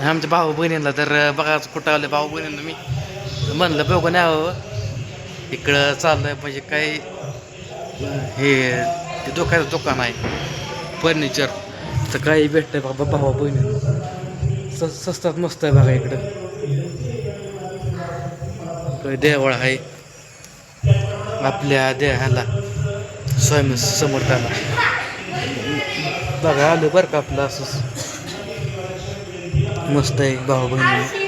आमच्या भाऊ बहिणीला तर बघा कुठं आले भाऊ बहिणीला मी. म्हणलं बघून यावं हो. इकडं चाललंय म्हणजे काही हे ते दुकानाचं दुकान आहे. फर्निचर. तर काही भेटतंय बाबा भावा बहिणी स स्वस्तात मस्त आहे बघा इकडं. देवळ आहे. आपल्या देहाला स्वयं समर्थाला. बघा आलं बरं का आपलं असं मस्त आहे भाऊ बहिणी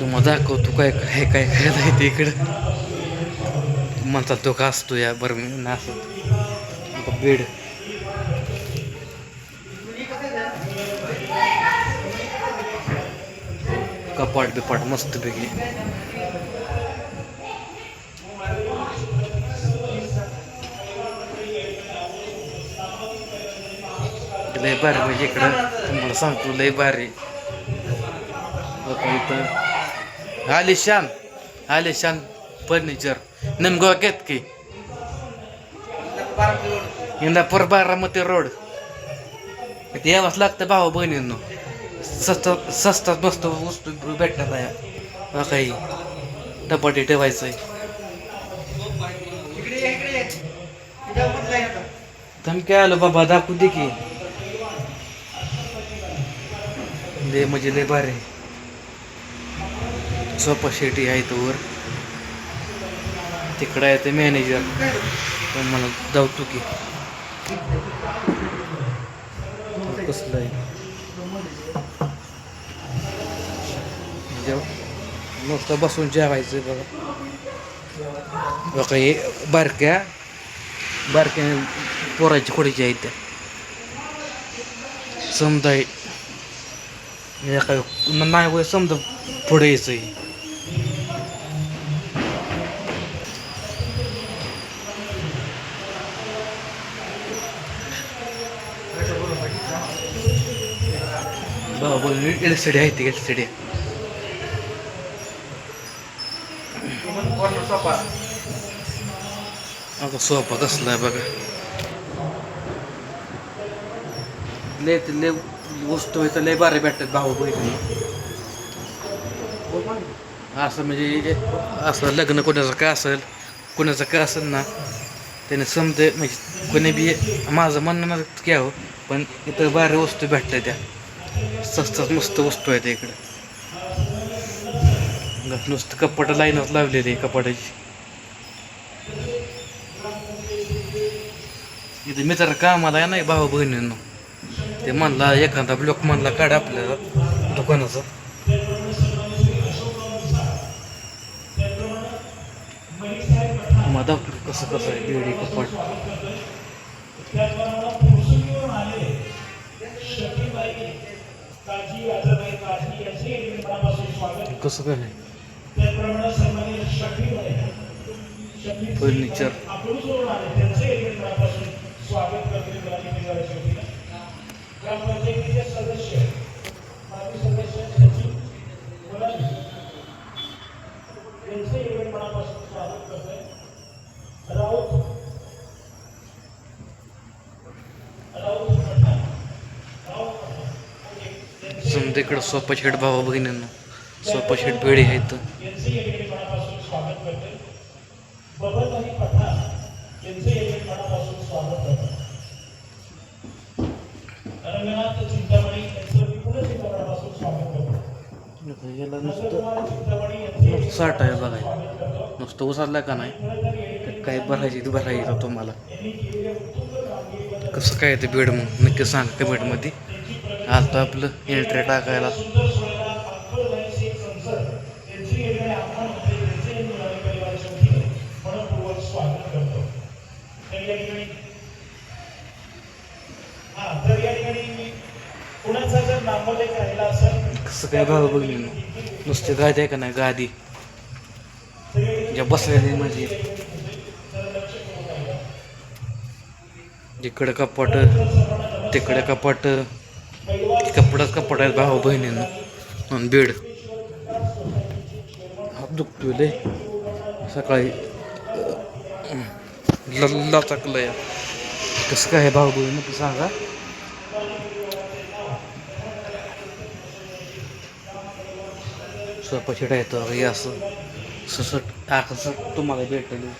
तुम्हाला दाखवतो काय काय काय करत आहे ते इकडं? म्हणतात तो का असतो या बरं मी नासत बेड. कपाट बिपाट मस्त पैकी. लय भारी म्हणजे इकडं. तुम्हाला सांगतो लय भारी. इथं. आलिशान आलिशान फर्निचर निमगाव घेत की. इंदापूर बारामती रोड. यावंच लागतं भावा बहिणींनो. स्वस्तात स्वस्तात मस्त वस्तू भेटतात आहे काही. टपाटी ठेवायचं आहे. धमकी आलो बाबा? दाखवू दे की. लय म्हणजे लय भारी. सोपा शेटी आहे तो वर. तिकडं आहे ते मॅनेजर पण मला धावतो की. कसलं आहे? नुसतं बसून जेवायचं बघा. बघा हे बारक्या बारक्या पोराची खोडीची आहेत त्या समजा म्हणजे काय नाही वय समजा पुढे यायचं बाबा एल सी डी आहे ती एल सी डी अगं सोफा कसला आहे बघा लय गोष्ट लय वस्तू तर लय बारे भेटतात भाऊ बहिणी. असं म्हणजे असं लग्न कोणाचं काय असेल कोणाचं काय असेल ना त्याने समजे म्हणजे कोणी बी माझं म्हणणं घ्यावं पण इथं बारे वस्तू भेटतात त्या. स्वस्तात मस्त वस्तू आहेत इकडं. नुसतं कपाट लाईनच लावलेली आहे कपाटाची. इथं मित्र कामाला आहे नाही भाऊ बहिणींना. ते म्हणला एखादा ब्लॉक म्हणला काढ आपल्याला दुकानाचा. मग कसं कसं आहे बेडी कपाट कसं काय फर्निचर समजा इकडं सोपा शेट भावा बहिणींनो सोपा शेट बेडी आहेत. याला नुसतं नुसतं साठ आहे बघा. नुसतं उसारला का नाही? तर काय भरायची ते भरायचं तुम्हाला. कसं काय ते बेड मग? नक्की सांग बेडमध्ये आता आपलं एंट्री टाकायला. कुणाचा जर नामोलेख राहिला असेल कसं काय भाऊ बघली नुसते गादी आहे का नाही गादी? ज्या बसलेली माझी. इकडं कपाट तिकडे कपाट कपडाच कपाट आहेत भाऊ बहिणींना. आणि बेड. हात दुखतोय लय. सकाळी लल्ला चाकलं या कसं काय भाऊ बहिणी सांगा. असं शिटा येतो. हे असं ससट टाकस तुम्हाला भेटेल?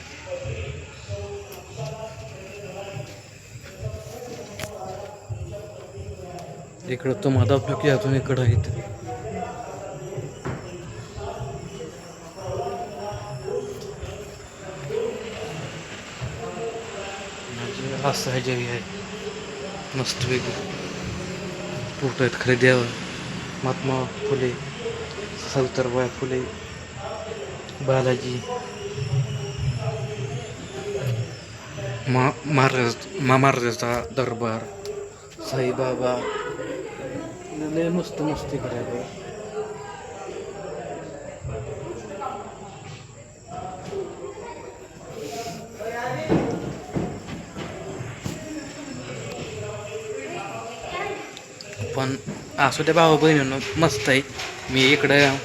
इकडं तुम्हाला दाखवतो की अजून इकडं आहेत. म्हणजे असं आहे जे आहे. मस्त वेगळी. फोटो आहेत खरेदी महात्मा फुले. सावतरबाय फुले बालाजी. मा महाराज मा महाराजाचा दरबार साईबाबा. लय मस्त मस्ती करायला पण असू त्या भावा बहिणीनं मस्त आहे. मी इकडं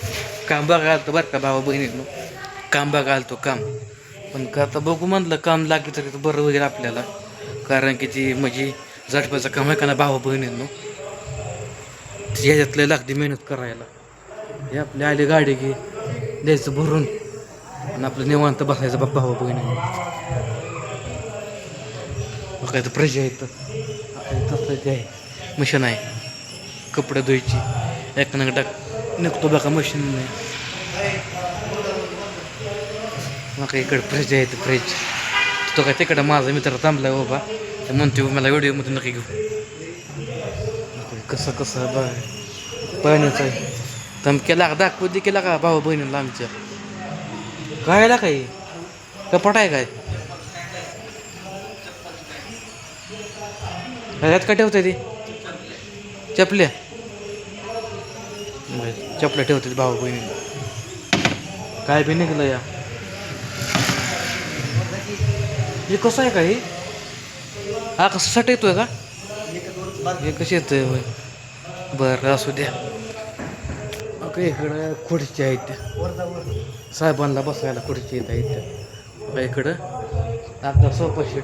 काम बघायला आलतो बरं का भावा बहिणीनं. काम बघायला आलतो काम. पण का आता बघू म्हटलं काम लागलं तरी तर बरं वगैरे आपल्याला. कारण की ती म्हणजे झटपाचं काम आहे का ना भावा बहिणीनं. ह्याच्यातलं लागते मेहनत करायला. हे आपली आली गाडी घे द्यायचं भरून. आणि आपलं निवांत बसायचं बाप भावा बहिणी मग काय तर प्रजा येतं तसं ते आहे. मशीन आहे. कपडे धुवायची. एक टाक निघतो बघा मशीन मका इकडे फ्रीज आहे फ्रीज तो काय तिकडं माझा मित्र थांबलाय हो बाबा ते म्हणतो हो, मला व्हिडिओमध्ये नका घेऊ. कसं कसं बा. पाण्याचं आहे. तम केला का दाखवू दे केला का भाऊ बहिणीला आमच्या. काय काय कपट आहे काय? ह्यात का ठेवते ती? चपल्या. मग चपल्या ठेवते भाऊ बहिणी. काय बी निघलं या. हे कसं आहे का हे हा कसं सट येतोय का? हे कसं येतोय होय? बरं असू द्या. इकडं खुर्ची आहेत त्या. साहेबांना बसायला खुर्ची येत आहेत त्या. इकडं. आता सोफा शीट.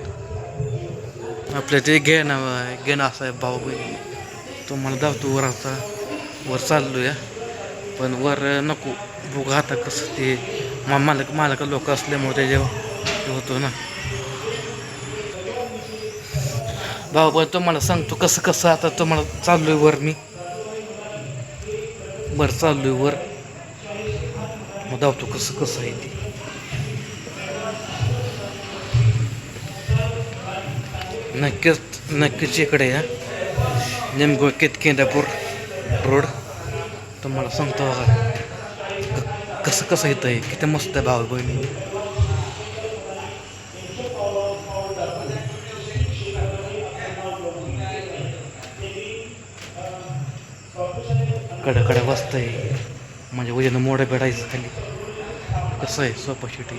ते घेणं घेणं असं आहे भाऊ बहिणी. तुम्हाला धावतो वर आता. वर चाललो या पण वर नको. बघू आता कसं ते मा मालक मालक लोक असल्यामुळे त्याच्यावर होतो ना. भाऊ पण तुम्हाला सांगतो कसं कसं आता तुम्हाला चाललोय वर मी. बरं चाललोय वर. मग धावतो कसं कसं आहे ते. नक्कीच नक्कीच इकडे या. नेमकं केतकेंद्रापूर रोड? तुम्हाला सांगतो बघा. कसं कसं येतं आहे किती मस्त आहे भाऊ बहिणी. कडं कडं बसतं आहे म्हणजे वजन मोडं भेटायचं खाली. कसं आहे सोपा शिटी?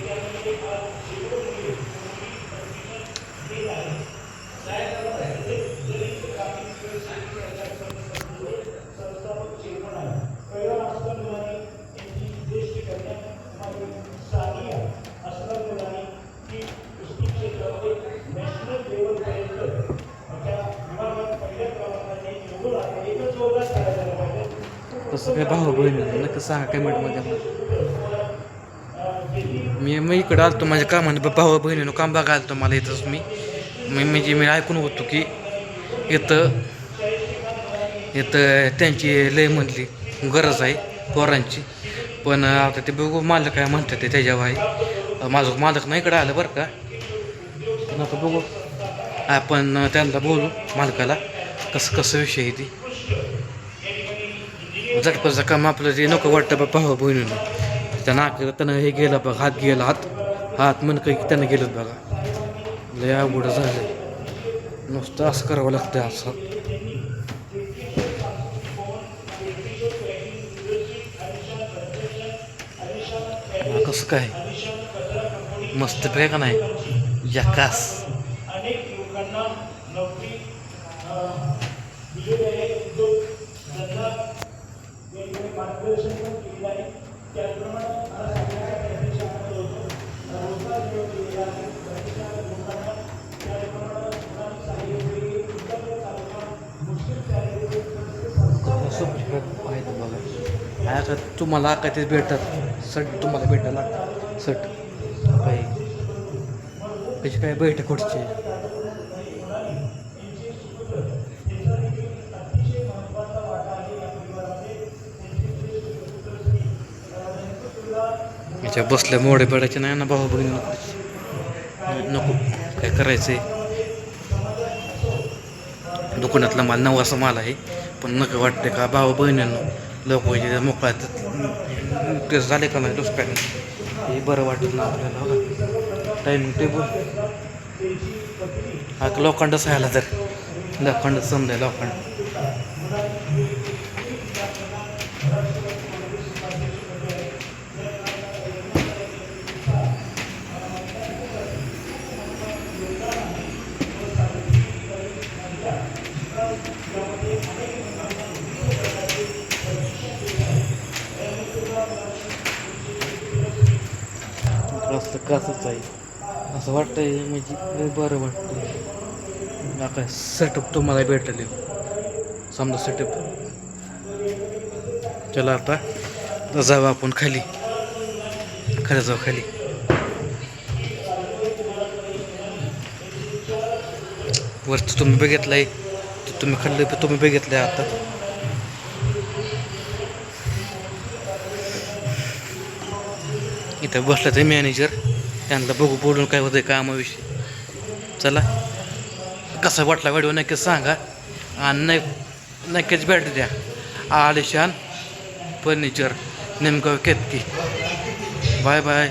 सगळ्या भाऊ बहिणी नक्की सांगा कमेंटमध्ये मला मी मी इकडं आलतो माझ्या कामाने भाऊ बहिणीनं काम बघा आलतो मला इथंच मी. मी म्हणजे मी ऐकून होतो की इथं इथं त्यांची लय म्हणली गरज आहे पोरांची. पण आता ते बघू मालक काय म्हणतात ते त्याच्यावर आहे. माझं मालक नाही इकडं आलं बरं का. पण आता बघू. आपण त्यांना बोलू मालकाला कसं कसं विषय आहे ती. जर काम आपलं जे नको वाटतं बा पाहू बहिणीनं त्या नाक त्यानं हे गेलं बघ हात गेला हात हात मन काही त्यानं गेलं बघा लय अवघड झालं नुसतं असं करावं लागतं असं कसं काय? मस्त काय का नाही? जकास अनेक मार्गदर्शन पण केलेलं आहे. त्याचप्रमाणे मला सांगण्याचा प्रयत्न होतो रोजगार केलेला आहे. तुम्हाला. कधीच भेटतात. सट तुम्हाला भेटायला. सट काही कशी काय बैठ कुठची त्या बसल्या मोडे पडायचे नाही ना भाऊ बघितलं नको काय करायचंय? दुकानातला माल नवा असा माल आहे पण नको वाटते का भाऊ बहिणींना? लोक म्हणजे मोकळ्यात ते झाले का नाही दुसऱ्या हे बरं वाटत ना आपल्याला हो टायमिंग टेबल हा लोखंडच राहिला तर. लोखंड समजाय लोखंड असं कसंच आहे असं वाटतंय म्हणजे लय बरं वाटतं आता सेटअप तुम्हाला भेटले. समजा सेटअप चला आता जाऊ आपण खाली. खाली जाऊ खाली. वरती तुम्ही बघितलंय ते तुम्ही खाल्लं तुम्ही बघितलंय आता. इथं बसला ते मॅनेजर त्यांना बघू बोलून काय होतं कामाविषयी. चला. कसा वाटला व्हिडिओ नक्कीच सांगा. आणि नाही नक्कीच भेट द्या. आलिशान फर्निचर नेमकं केतकी. Bye bye